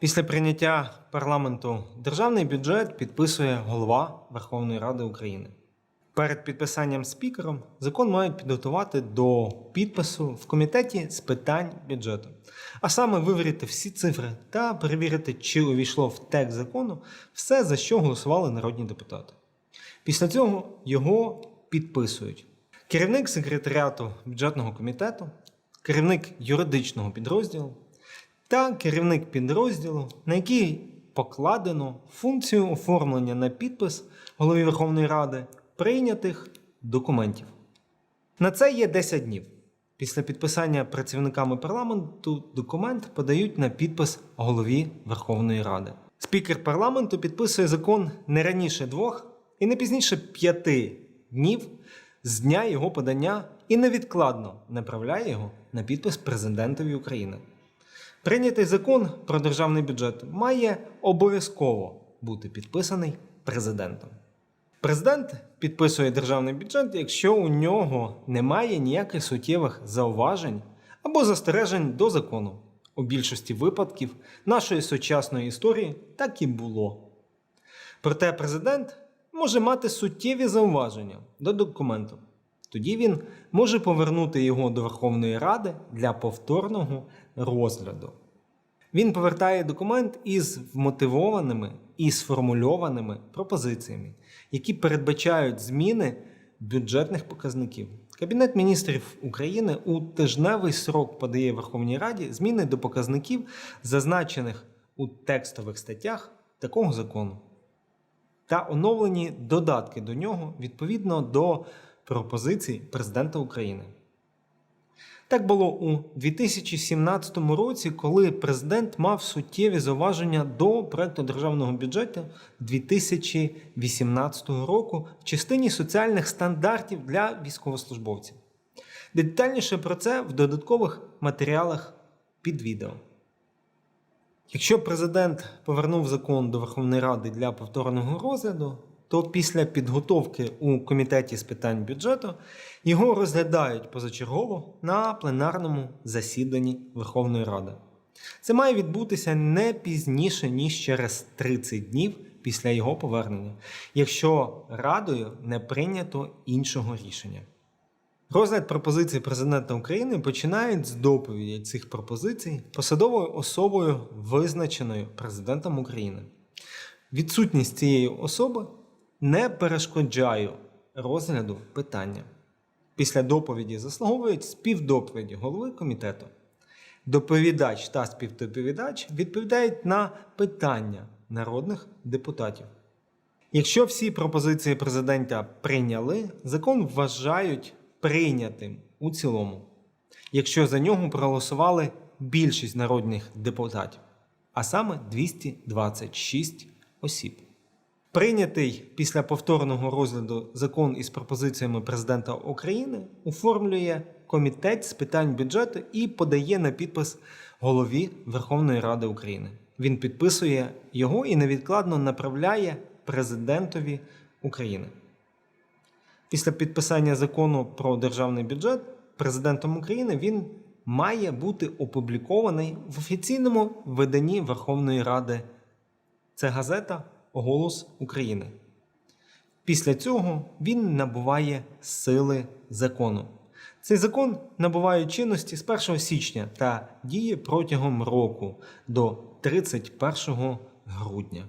Після прийняття парламенту державний бюджет підписує голова Верховної Ради України. Перед підписанням спікером закон мають підготувати до підпису в комітеті з питань бюджету, а саме вивірити всі цифри та перевірити, чи увійшло в текст закону все, за що голосували народні депутати. Після цього його підписують керівник секретаріату бюджетного комітету, керівник юридичного підрозділу та керівник підрозділу, на який покладено функцію оформлення на підпис голові Верховної Ради прийнятих документів. На це є 10 днів. Після підписання працівниками парламенту документ подають на підпис голові Верховної Ради. Спікер парламенту підписує закон не раніше двох і не пізніше п'яти днів з дня його подання і невідкладно направляє його на підпис президентові України. Прийнятий закон про державний бюджет має обов'язково бути підписаний президентом. Президент підписує державний бюджет, якщо у нього немає ніяких суттєвих зауважень або застережень до закону. У більшості випадків нашої сучасної історії так і було. Проте президент може мати суттєві зауваження до документу. Тоді він може повернути його до Верховної Ради для повторного розгляду. Він повертає документ із вмотивованими і сформульованими пропозиціями, які передбачають зміни бюджетних показників. Кабінет міністрів України у тижневий срок подає Верховній Раді зміни до показників, зазначених у текстових статтях такого закону, та оновлені додатки до нього відповідно до пропозицій президента України. Так було у 2017 році, коли президент мав суттєві зауваження до проекту державного бюджету 2018 року в частині соціальних стандартів для військовослужбовців. Детальніше про це в додаткових матеріалах під відео. Якщо президент повернув закон до Верховної Ради для повторного розгляду, то після підготовки у комітеті з питань бюджету його розглядають позачергово на пленарному засіданні Верховної Ради. Це має відбутися не пізніше ніж через 30 днів після його повернення, якщо Радою не прийнято іншого рішення. Розгляд пропозицій президента України починають з доповіді цих пропозицій посадовою особою, визначеною президентом України. Відсутність цієї особи не перешкоджає розгляду питання. Після доповіді заслуговують співдоповіді голови комітету. Доповідач та співдоповідач відповідають на питання народних депутатів. Якщо всі пропозиції президента прийняли, закон вважають прийнятим у цілому, якщо за нього проголосували більшість народних депутатів, а саме 226 осіб. Прийнятий після повторного розгляду закон із пропозиціями президента України оформлює комітет з питань бюджету і подає на підпис голові Верховної Ради України. Він підписує його і невідкладно направляє президентові України. Після підписання закону про державний бюджет президентом України він має бути опублікований в офіційному виданні Верховної Ради. Це газета Голос України. Після цього він набуває сили закону. Цей закон набуває чинності з 1 січня та діє протягом року до 31 грудня.